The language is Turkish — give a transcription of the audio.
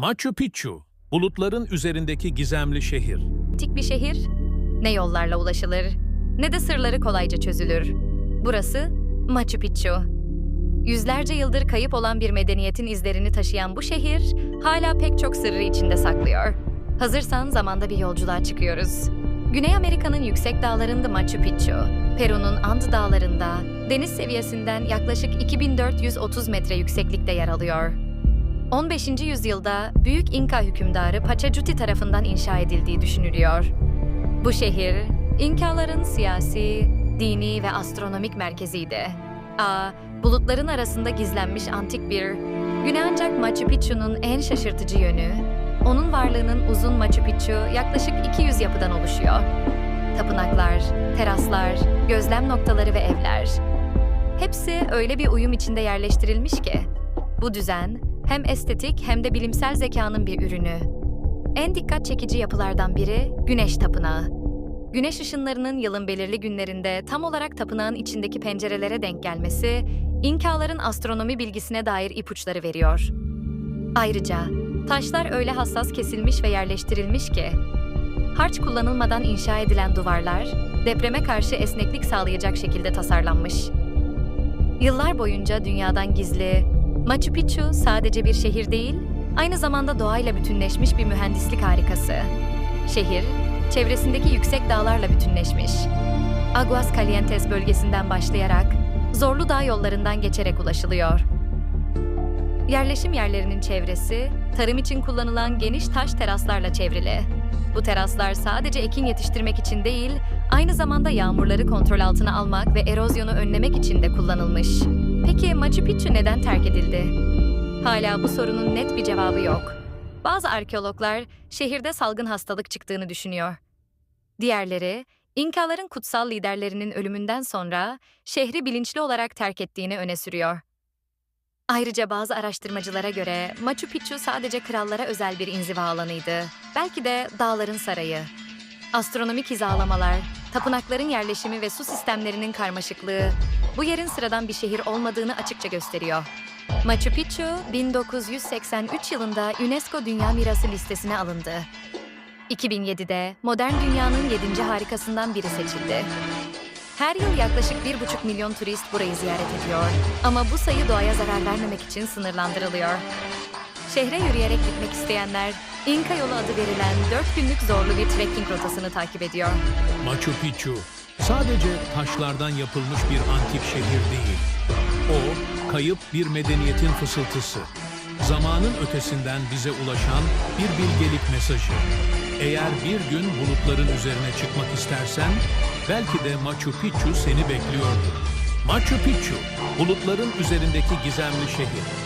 Machu Picchu, bulutların üzerindeki gizemli şehir. Antik bir şehir, ne yollarla ulaşılır, ne de sırları kolayca çözülür. Burası Machu Picchu. Yüzlerce yıldır kayıp olan bir medeniyetin izlerini taşıyan bu şehir, hala pek çok sırrı içinde saklıyor. Hazırsan zamanda bir yolculuğa çıkıyoruz. Güney Amerika'nın yüksek dağlarında Machu Picchu, Peru'nun And dağlarında, deniz seviyesinden yaklaşık 2430 metre yükseklikte yer alıyor. 15. yüzyılda Büyük İnka hükümdarı Pachacuti tarafından inşa edildiği düşünülüyor. Bu şehir, İnkaların siyasi, dini ve astronomik merkeziydi. A, bulutların arasında gizlenmiş antik bir, güne ancak Machu Picchu'nun en şaşırtıcı yönü, onun varlığının uzun Machu Picchu yaklaşık 200 yapıdan oluşuyor. Tapınaklar, teraslar, gözlem noktaları ve evler. Hepsi öyle bir uyum içinde yerleştirilmiş ki, bu düzen hem estetik hem de bilimsel zekanın bir ürünü. En dikkat çekici yapılardan biri Güneş Tapınağı. Güneş ışınlarının yılın belirli günlerinde tam olarak tapınağın içindeki pencerelere denk gelmesi, İnkaların astronomi bilgisine dair ipuçları veriyor. Ayrıca taşlar öyle hassas kesilmiş ve yerleştirilmiş ki, harç kullanılmadan inşa edilen duvarlar, depreme karşı esneklik sağlayacak şekilde tasarlanmış. Yıllar boyunca dünyadan gizli, Machu Picchu sadece bir şehir değil, aynı zamanda doğayla bütünleşmiş bir mühendislik harikası. Şehir, çevresindeki yüksek dağlarla bütünleşmiş. Aguas Calientes bölgesinden başlayarak zorlu dağ yollarından geçerek ulaşılıyor. Yerleşim yerlerinin çevresi, tarım için kullanılan geniş taş teraslarla çevrili. Bu teraslar sadece ekin yetiştirmek için değil, aynı zamanda yağmurları kontrol altına almak ve erozyonu önlemek için de kullanılmış. Peki Machu Picchu neden terk edildi? Hala bu sorunun net bir cevabı yok. Bazı arkeologlar şehirde salgın hastalık çıktığını düşünüyor. Diğerleri, İnkaların kutsal liderlerinin ölümünden sonra şehri bilinçli olarak terk ettiğini öne sürüyor. Ayrıca bazı araştırmacılara göre Machu Picchu sadece krallara özel bir inziva alanıydı. Belki de dağların sarayı. Astronomik hizalamalar, tapınakların yerleşimi ve su sistemlerinin karmaşıklığı bu yerin sıradan bir şehir olmadığını açıkça gösteriyor. Machu Picchu 1983 yılında UNESCO Dünya Mirası listesine alındı. 2007'de modern dünyanın 7. harikasından biri seçildi. Her yıl yaklaşık 1,5 milyon turist burayı ziyaret ediyor. Ama bu sayı doğaya zarar vermemek için sınırlandırılıyor. Şehre yürüyerek gitmek isteyenler, İnka yolu adı verilen 4 günlük zorlu bir trekking rotasını takip ediyor. Machu Picchu, sadece taşlardan yapılmış bir antik şehir değil. O, kayıp bir medeniyetin fısıltısı. Zamanın ötesinden bize ulaşan bir bilgelik mesajı. Eğer bir gün bulutların üzerine çıkmak istersen, belki de Machu Picchu seni bekliyordur. Machu Picchu, bulutların üzerindeki gizemli şehir.